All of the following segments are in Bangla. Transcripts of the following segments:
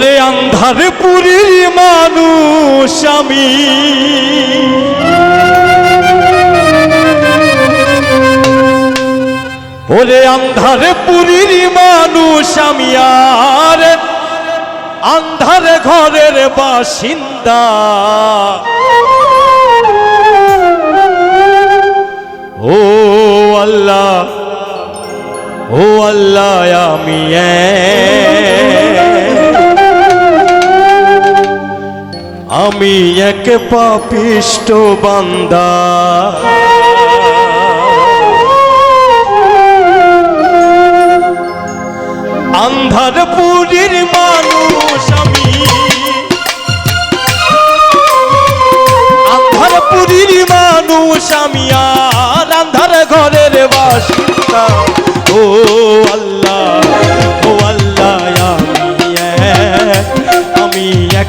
ওরে আন্ধার পুরীর মানুষ আমি। ওরে আন্ধার পুরীর মানুষ আমি আর। আন্ধার ঘরের বাসিন্দা। ও আল্লাহ ও আল্লাহ আমি আমি এক পাপিষ্ট বান্দা। আন্ধার পুরীর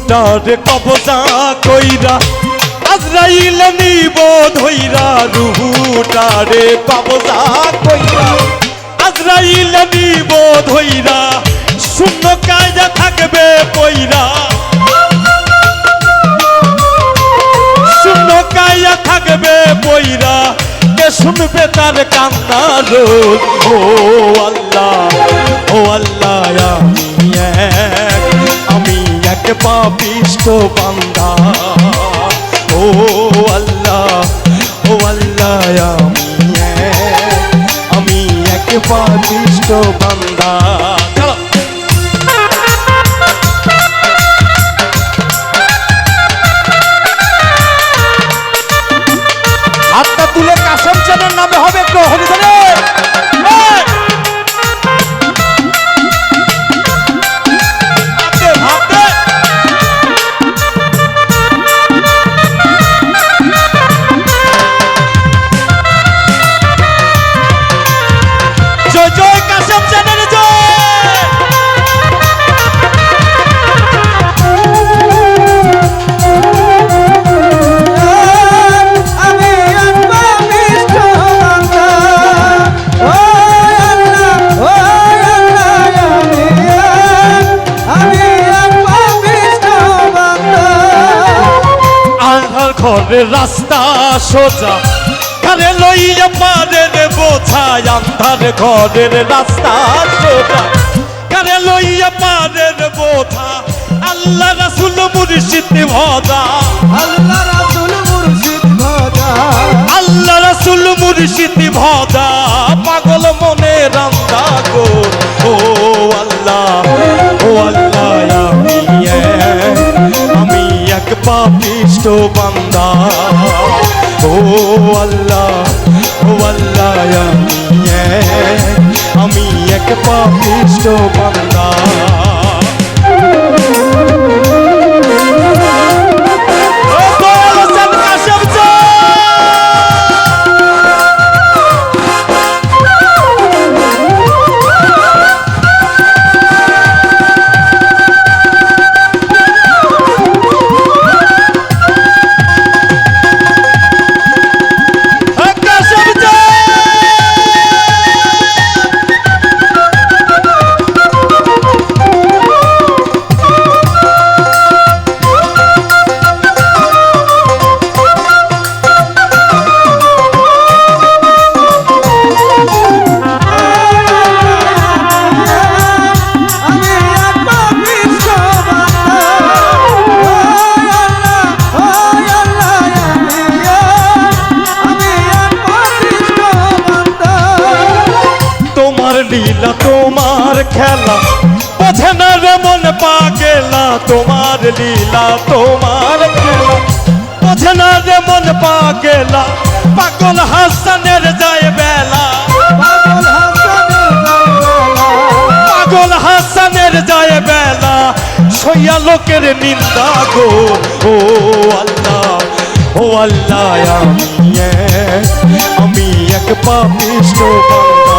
রুহুটার কবজা কইরা, আজরাইল নিব ধইরা রুহুটারে কবজা কইরা। আজরাইল নিব ধইরা, শূন্য কায়দা থাকবে কইরা শূন্য কায়া থাকবে বইরা কে শুনবে তার কান্না রোল ও আল্লাহ। পাপিষ্ট বান্দা। ও আল্লাহ ও আল্লাহ, আমি আমি এক পাপিষ্ট বান্দা। হাতটা তুলে কাসম চানের নামে হবে ঘরের রাস্তা সোজা। ঘরে লইয়া পারের বোঝায় আন্ধার ঘরের রাস্তা সোজা। ঘরে লইয়া পারের বোঝা, আল্লাহ রাসুল মুর্শিদ ভজা আল্লাহ আল্লাহ ও আল্লাহ আমি এক, পাপিষ্ট বান্দা। খেলা। বোঝে না রে মন পাগেলা তোমার লীলা তোমার খেলা। বোঝে না রে মন পাগেলা পাগল হাসানের যায় বেলা। পাগল হাসানের যায় বেলা। সইয়া লোকের নিন্দা গো ও আল্লাহ ও আল্লাহ আমি আমি এক পাপিষ্ট বান্দা।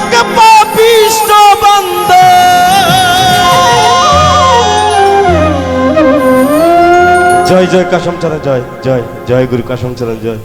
এক পাপিষ্ট বান্দা। জয় জয় কাশম চরণ জয় জয় জয় গুরু কাশম চরণ জয়।